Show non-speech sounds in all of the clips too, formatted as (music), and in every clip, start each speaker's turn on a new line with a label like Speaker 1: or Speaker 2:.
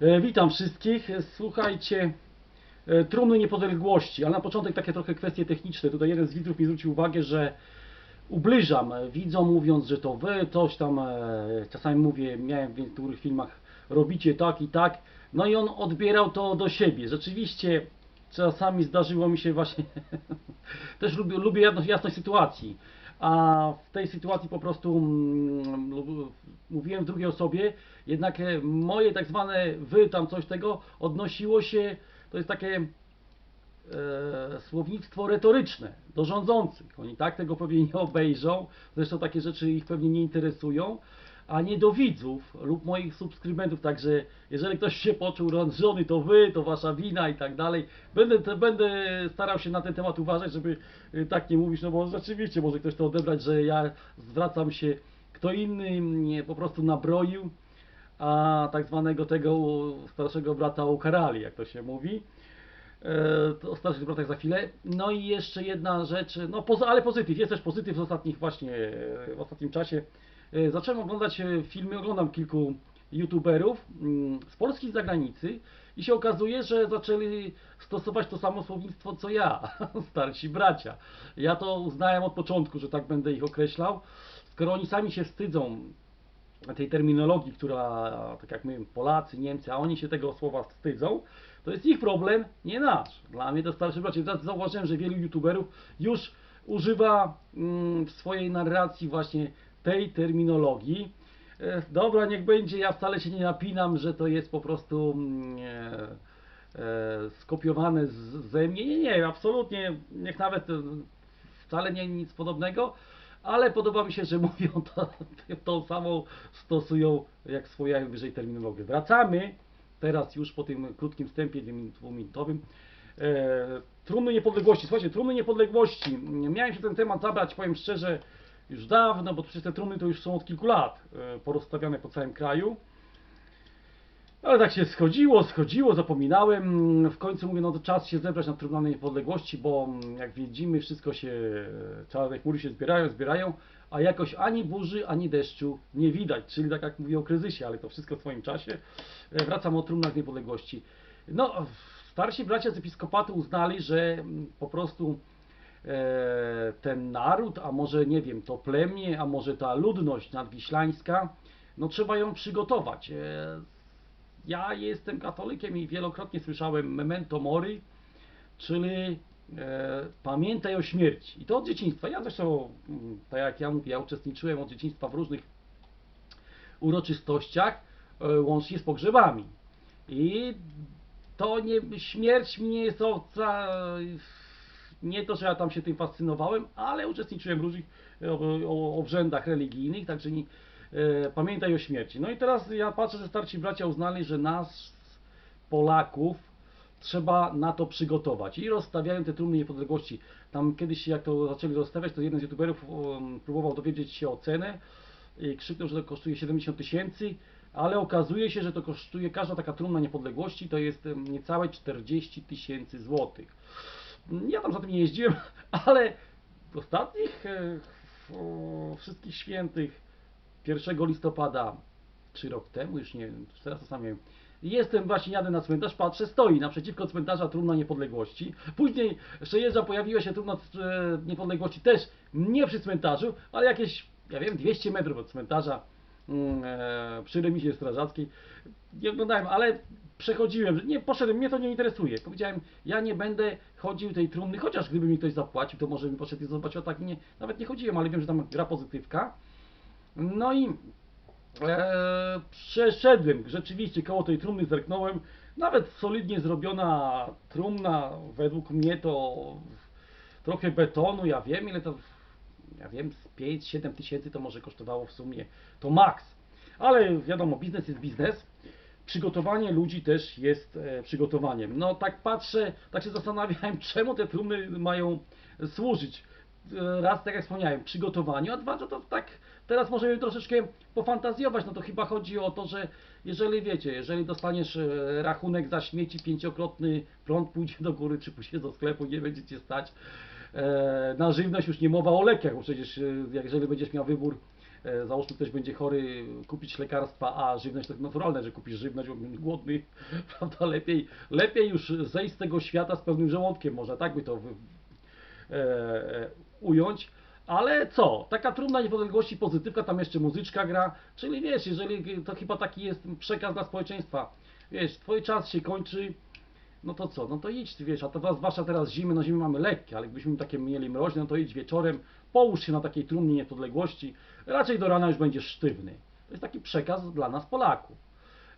Speaker 1: E, Witam wszystkich. Słuchajcie, e, trumny niepodległości, ale na początek takie trochę kwestie techniczne. Tutaj jeden z widzów mi zwrócił uwagę, że ubliżam widzom mówiąc, że to wy, coś tam, e, czasami mówię, miałem w niektórych filmach, robicie tak i tak. No i on odbierał to do siebie. Rzeczywiście czasami zdarzyło mi się właśnie, (laughs) też lubię, lubię jasność sytuacji. A w tej sytuacji po prostu mm, mówiłem w drugiej osobie, jednak e, moje tak zwane wy tam coś tego odnosiło się, to jest takie e, słownictwo retoryczne do rządzących. Oni tak tego pewnie nie obejrzą, zresztą takie rzeczy ich pewnie nie interesują, a nie do widzów lub moich subskrybentów. Także jeżeli ktoś się poczuł rozżony, to wy, to wasza wina i tak dalej. Będę, będę starał się na ten temat uważać, żeby y, tak nie mówić, no bo rzeczywiście może ktoś to odebrać, że ja zwracam się, kto inny mnie po prostu nabroił, a tak zwanego tego starszego brata ukarali, jak to się mówi. E, o starszych bratach za chwilę. No i jeszcze jedna rzecz, no poza, ale pozytyw, jest też pozytyw z ostatnich właśnie, w ostatnim czasie. E, Zacząłem oglądać e, filmy, oglądam kilku youtuberów mm, z Polski i zagranicy i się okazuje, że zaczęli stosować to samo słownictwo co ja, (laughs) starsi bracia. Ja to uznałem od początku, że tak będę ich określał. Skoro oni sami się wstydzą tej terminologii, która, tak jak my, Polacy, Niemcy, a oni się tego słowa wstydzą, to jest ich problem, nie nasz. Dla mnie to starszy bracie. Teraz Zauważyłem, że wielu youtuberów już używa mm, w swojej narracji właśnie tej terminologii. E, dobra, niech będzie, ja wcale się nie napinam, że to jest po prostu mm, e, e, skopiowane z, ze mnie. Nie, nie, absolutnie, niech nawet wcale nie nic podobnego, ale podoba mi się, że (laughs) mówią to, tą samą stosują jak swoją wyżej terminologię. Wracamy teraz już po tym krótkim wstępie dwuminutowym. E, trumny niepodległości. Słuchajcie, trumny niepodległości. Miałem się ten temat zabrać, powiem szczerze, już dawno, bo przecież te trumny to już są od kilku lat e, porozstawiane po całym kraju. Ale tak się schodziło, schodziło, zapominałem. W końcu mówię, no to czas się zebrać na Trybunale Niepodległości, bo mm, jak widzimy, wszystko się, czarne chmury się zbierają, zbierają, a jakoś ani burzy, ani deszczu nie widać. Czyli tak jak mówię o kryzysie, ale to wszystko w swoim czasie. E, Wracam o Trybunach Niepodległości. No, starsi bracia z episkopatu uznali, że mm, po prostu ten naród, a może nie wiem, to plemię, a może ta ludność nadwiślańska, no trzeba ją przygotować. E, ja jestem katolikiem i wielokrotnie słyszałem memento mori, czyli e, pamiętaj o śmierci. I to od dzieciństwa. Ja zresztą, mm, tak jak ja mówię, ja uczestniczyłem od dzieciństwa w różnych uroczystościach, e, łącznie z pogrzebami. I to nie, śmierć mi nie jest obca, nie to, że ja tam się tym fascynowałem, ale uczestniczyłem w różnych obrzędach religijnych, także nie, e, pamiętaj o śmierci. No i teraz ja patrzę, że starsi bracia uznali, że nas, Polaków, trzeba na to przygotować i rozstawiają te trumny niepodległości. Tam kiedyś jak to zaczęli rozstawiać, to jeden z youtuberów um, próbował dowiedzieć się o cenę i krzyknął, że to kosztuje 70 tysięcy, ale okazuje się, że to kosztuje, każda taka trumna niepodległości to jest niecałe 40 tysięcy złotych. Ja tam za tym nie jeździłem, (laughs) ale w ostatnich e, wszystkich świętych 1 listopada, czy rok temu, już nie wiem, teraz to sam wiem. Jestem właśnie, jadę na cmentarz, patrzę, stoi naprzeciwko cmentarza trumna niepodległości. Później przejeżdża, pojawiła się trumna e, niepodległości też nie przy cmentarzu, ale jakieś, ja wiem, 200 metrów od cmentarza mm, e, przy remizie strażackiej. Nie oglądałem, ale przechodziłem, nie poszedłem, mnie to nie interesuje. Powiedziałem, ja nie będę chodził tej trumny, chociaż gdyby mi ktoś zapłacił, to może bym poszedł i zobaczył, a tak nie, nawet nie chodziłem, ale wiem, że tam gra pozytywka. No i e, przeszedłem rzeczywiście koło tej trumny, zerknąłem. Nawet solidnie zrobiona trumna, według mnie to trochę betonu, ja wiem ile to, ja wiem, z 5-7 tysięcy to może kosztowało w sumie, to maks. Ale wiadomo, biznes jest biznes. Przygotowanie ludzi też jest e, przygotowaniem. No tak patrzę, tak się zastanawiałem, (laughs) czemu te trumny mają służyć. E, Raz, tak jak wspomniałem, przygotowaniu, a dwa, to tak teraz możemy troszeczkę pofantazjować. No to chyba chodzi o to, że jeżeli wiecie, jeżeli dostaniesz e, rachunek za śmieci pięciokrotny, prąd pójdzie do góry, czy pójdzie do sklepu, nie będzie cię stać. Na żywność już nie mowa o lekach, bo przecież jeżeli będziesz miał wybór załóżmy ktoś będzie chory, kupić lekarstwa, a żywność tak naturalne, że kupisz żywność, głodny, (laughs) prawda, lepiej, lepiej już zejść z tego świata z pełnym żołądkiem, można tak by to wy, e, e, ująć. Ale co? Taka trumna niepodległości, pozytywka, tam jeszcze muzyczka gra. Czyli wiesz, jeżeli to chyba taki jest przekaz dla społeczeństwa. Wiesz, twój czas się kończy, no to co? No to idź, wiesz, a to was- zwłaszcza teraz zimy, no zimy mamy lekkie, ale gdybyśmy takie mieli mroźne, no to idź wieczorem, połóż się na takiej trumnie niepodległości, raczej do rana już będziesz sztywny. To jest taki przekaz dla nas Polaków.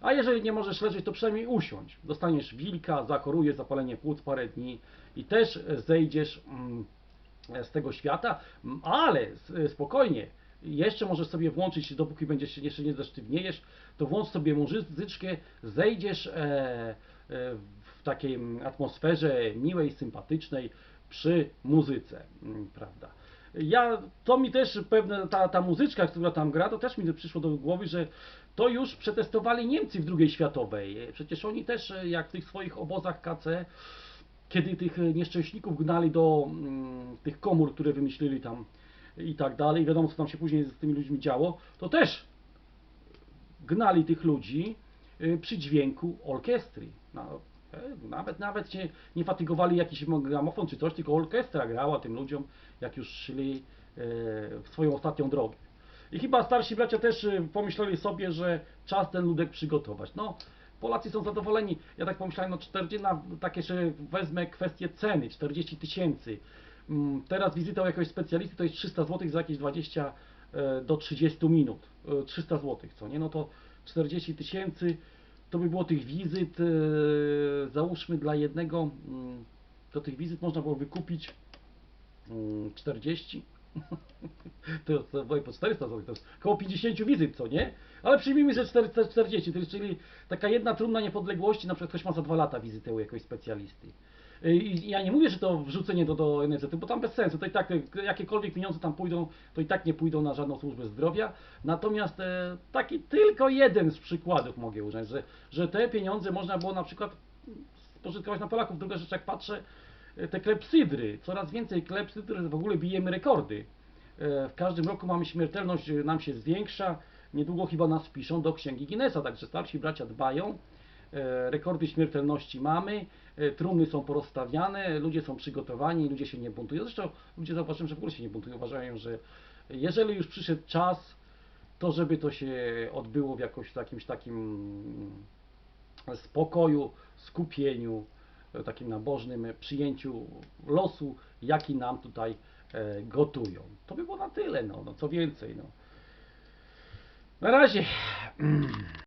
Speaker 1: A jeżeli nie możesz leżeć, to przynajmniej usiądź. Dostaniesz wilka, zachorujesz, zapalenie płuc parę dni i też zejdziesz mm, z tego świata, Mm, ale spokojnie, jeszcze możesz sobie włączyć, dopóki będziesz się jeszcze nie zesztywniejesz, to włącz sobie muzyczkę, zejdziesz e, e, w takiej atmosferze miłej, sympatycznej przy muzyce, mm, prawda. Ja, to mi też pewne, ta, ta muzyczka, która tam gra, to też mi przyszło do głowy, że to już przetestowali Niemcy w II światowej. Przecież oni też, jak w tych swoich obozach KC, kiedy tych nieszczęśników gnali do mm, tych komór, które wymyślili tam i tak dalej, wiadomo co tam się później z tymi ludźmi działo, to też gnali tych ludzi y, przy dźwięku orkiestry. No, nawet nawet się nie fatygowali jakiś gramofon czy coś, tylko orkiestra grała tym ludziom, jak już szli e, w swoją ostatnią drogę. I chyba starsi bracia też y, pomyśleli sobie, że czas ten ludek przygotować. No, Polacy są zadowoleni. Ja tak pomyślałem, no 40, na takie, że wezmę kwestię ceny, 40 tysięcy. Mm, Teraz wizyta u jakiegoś specjalisty to jest 300 zł za jakieś 20 e, do 30 minut. E, 300 zł, co nie? No to 40 tysięcy to by było tych wizyt, e, załóżmy dla jednego, mm, to tych wizyt można było wykupić mm, 40. (laughs) To, po 400 zł, to jest około 50 wizyt, co nie? Ale przyjmijmy, że 440, to jest, czyli taka jedna trumna niepodległości, na przykład ktoś ma za dwa lata wizytę u jakiegoś specjalisty. Y, I ja nie mówię, że to wrzucenie do, do NFZ, bo tam bez sensu, to i tak y, jakiekolwiek pieniądze tam pójdą, to i tak nie pójdą na żadną służbę zdrowia. Natomiast e, taki tylko jeden z przykładów mogę uznać, że, że te pieniądze można było na przykład spożytkować na Polaków. Druga rzecz, jak patrzę, te klepsydry, coraz więcej klepsydr, w ogóle bijemy rekordy. W każdym roku mamy śmiertelność, nam się zwiększa. Niedługo chyba nas wpiszą do księgi Guinnessa, także starsi bracia dbają. E, Rekordy śmiertelności mamy, e, trumny są porozstawiane, ludzie są przygotowani, ludzie się nie buntują. Zresztą ludzie zauważyłem, że w ogóle się nie buntują. Uważają, że jeżeli już przyszedł czas, to żeby to się odbyło w jakimś takim spokoju, skupieniu, e, takim nabożnym przyjęciu losu, jaki nam tutaj gotują. To by było na tyle, no, no co więcej. No. Na razie. (clears throat)